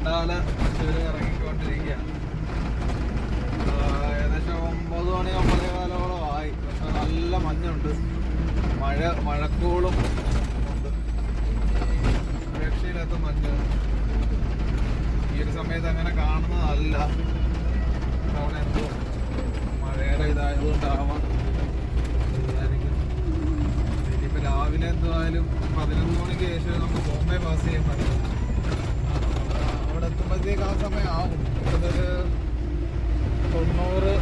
ചണ്ടാല ചുരം ഇറങ്ങിക്കൊണ്ടിരിക്കുകയാണ്. ഏകദേശം ഒമ്പത് മണി ഒമ്പതേ കാലോളം ആയി. പക്ഷെ നല്ല മഞ്ഞുണ്ട്. മഴ മഴക്കോളും ഉണ്ട്. രക്ഷയില്ലാത്ത മഞ്ഞ്. ഈ ഒരു സമയത്ത് അങ്ങനെ കാണുന്നതല്ല. അവിടെ എന്തോ മഴയുടെ ഇതായതുകൊണ്ടാവാം. വിചാരിക്കുന്നു. ഇനിയിപ്പോ രാവിലെ എന്തായാലും പതിനൊന്ന് മണിക്ക് ശേഷം നമുക്ക് ബോംബെ പാസ് ചെയ്യാൻ പറ്റും. അവിടെ എത്തുമ്പോഴത്തേക്ക് ആ സമയം ആവും തൊണ്ണൂറ്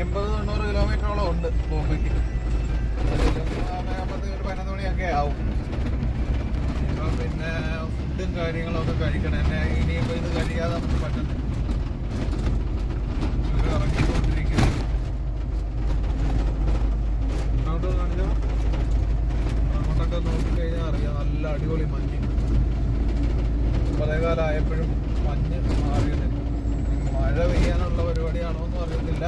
എൺപത് തൊണ്ണൂറ് കിലോമീറ്ററോളം ഉണ്ട് ബോംബെക്ക്. ഒരു പതിനൊന്ന് മണിയൊക്കെ ആവും. പിന്നെ ഫുഡും കാര്യങ്ങളൊക്കെ കഴിക്കണം. എന്നെ ഇനിയിപ്പോൾ ഇത് കഴിയാതെ നമുക്ക് പറ്റത്തില്ല. ഇത് പഴയകാലം ആയപ്പോഴും മഞ്ഞ് മാറിയിട്ടില്ല മഴ പെയ്യാനുള്ള പരിപാടിയാണോ എന്ന് അറിയത്തില്ല.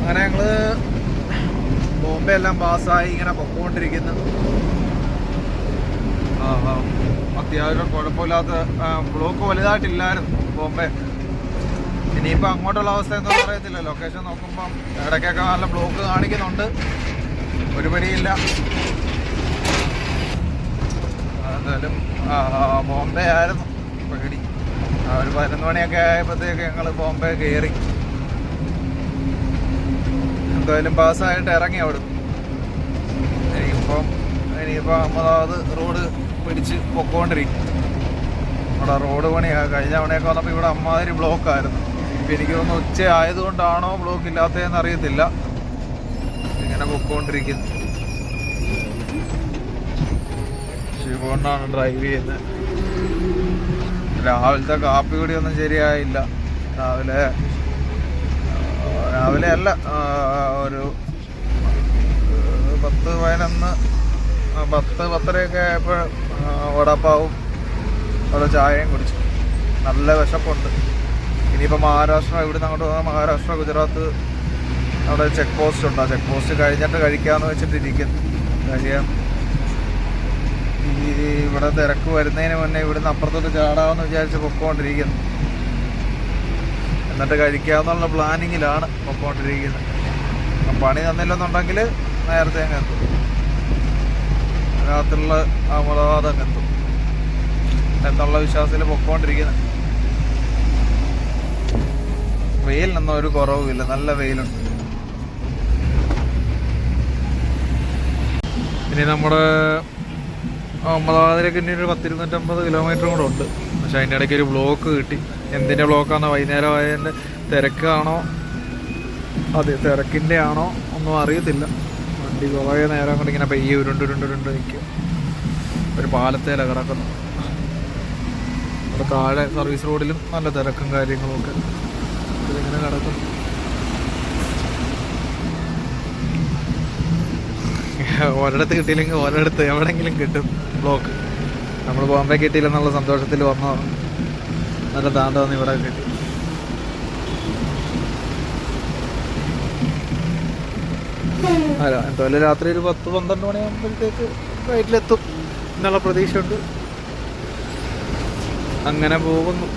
അങ്ങനെ ഞങ്ങൾ ബോംബെ എല്ലാം പാസ്സായി ഇങ്ങനെ പൊക്കോണ്ടിരിക്കുന്നു. അത്യാവശ്യം കുഴപ്പമില്ലാത്ത ബ്ലോക്ക് വലുതായിട്ടില്ലായിരുന്നു ബോംബെ. ഇനിയിപ്പോൾ അങ്ങോട്ടുള്ള അവസ്ഥ എന്താണെന്ന് അറിയത്തില്ല. ലൊക്കേഷൻ നോക്കുമ്പം ഇടയ്ക്കൊക്കെ നല്ല ബ്ലോക്ക് കാണിക്കുന്നുണ്ട്. ഒരു പിടിയില്ല എന്തായാലും ബോംബെ ആയിരുന്നു. പേടി. ഒരു പതിനൊന്ന് മണിയൊക്കെ ആയപ്പോഴത്തേക്ക് ഞങ്ങൾ ബോംബെ കയറി എന്തായാലും പാസ്സായിട്ട് ഇറങ്ങി അവിടെ. ഇനിയിപ്പം ഇനിയിപ്പോൾ അഹമ്മദാബാദ് റോഡ് പിടിച്ച് പൊക്കോണ്ടിരിക്കും. ഇവിടെ റോഡ് പണിയാണ് കഴിഞ്ഞ തവണയൊക്കെ വന്നപ്പോൾ ഇവിടെ അമ്മാതിരി ബ്ലോക്കായിരുന്നു. ഇപ്പം എനിക്ക് തോന്നുന്നു ഉച്ച ആയതുകൊണ്ടാണോ ബ്ലോക്ക് ഇല്ലാത്തതെന്ന് അറിയത്തില്ല. ഇങ്ങനെ പൊക്കോണ്ടിരിക്കുന്നു. ശിവണ്ണാണ് ഡ്രൈവ് ചെയ്യുന്നത് രാവിലത്തെ കാപ്പി കുടിയൊന്നും ശരിയായില്ല. രാവിലെ രാവിലെ അല്ല ഒരു പത്ത് പതിനൊന്ന് പത്ത് പത്തരയൊക്കെ ആയപ്പോൾ വടപ്പാവും അവിടെ ചായയും കുടിച്ചു. നല്ല വിശപ്പുണ്ട്. ഇനിയിപ്പോൾ മഹാരാഷ്ട്ര ഇവിടുന്ന് അങ്ങോട്ട് പോകുന്ന മഹാരാഷ്ട്ര ഗുജറാത്ത് അവിടെ ചെക്ക് പോസ്റ്റ് ഉണ്ട്. ആ ചെക്ക് പോസ്റ്റ് കഴിഞ്ഞിട്ട് കഴിക്കാമെന്ന് വെച്ചിട്ടിരിക്കുന്നു കഴിയാം ഈ ഇവിടെ തിരക്ക് വരുന്നതിന് മുന്നേ ഇവിടുന്ന് അപ്പുറത്തോട്ട് ചാടാമെന്ന് വിചാരിച്ച് പൊക്കോണ്ടിരിക്കുന്നു. എന്നിട്ട് കഴിക്കാമെന്നുള്ള പ്ലാനിങ്ങിലാണ് പൊക്കോണ്ടിരിക്കുന്നത്. പണി തന്നില്ലെന്നുണ്ടെങ്കിൽ നേരത്തെ അങ്ങ് എത്തും. രാത്രിയുള്ള അമൃതാബാദ് അങ്ങ് എത്തും. എന്നുള്ള വിശ്വാസത്തിൽ പൊക്കോണ്ടിരിക്കുന്നത് വെയിലിനൊന്നും ഒരു കുറവുമില്ല. നല്ല വെയിലുണ്ട്. ഇനി നമ്മുടെ അമ്പതാതിരക്ക് ഇനി ഒരു പത്തിരുന്നൂറ്റമ്പത് കിലോമീറ്റർ കൂടെ ഉണ്ട്. പക്ഷേ അതിന്റെ ഇടയ്ക്ക് ഒരു ബ്ലോക്ക് കിട്ടി. എന്തിന്റെ ബ്ലോക്കാണോ വൈകുന്നേരം ആയതിന്റെ തിരക്കാണോ അതെ തിരക്കിന്റെ ആണോ ഒന്നും അറിയത്തില്ല. വണ്ടി കുറേ നേരം കൊണ്ട് ഇങ്ങനെ പെയ്യ ഉരുണ്ട് ഉരുണ്ട് ഉരുണ്ട് നിൽക്കും. ഒരു പാലത്തേല കിടക്കുന്നു അവിടെ താഴെ സർവീസ് റോഡിലും നല്ല തിരക്കും കാര്യങ്ങളും ഒക്കെ. ഇതിങ്ങനെ കിടക്കും. ഒരിടത്ത് കിട്ടിയില്ലെങ്കിൽ ഒരിടത്ത് എവിടെങ്കിലും കിട്ടും ബ്ലോക്ക് നമ്മൾ ബോംബെ കിട്ടിയില്ലെന്നുള്ള സന്തോഷത്തിൽ വന്നോ? നല്ല താണ്ട വന്ന് ഇവിടെ കിട്ടി. അല്ല എന്തായാലും രാത്രി ഒരു പത്ത് പന്ത്രണ്ട് മണിയാകുമ്പോഴത്തേക്ക് വൈറ്റിലെത്തും എന്നുള്ള പ്രതീക്ഷയുണ്ട്. അങ്ങനെ പോകുന്നു.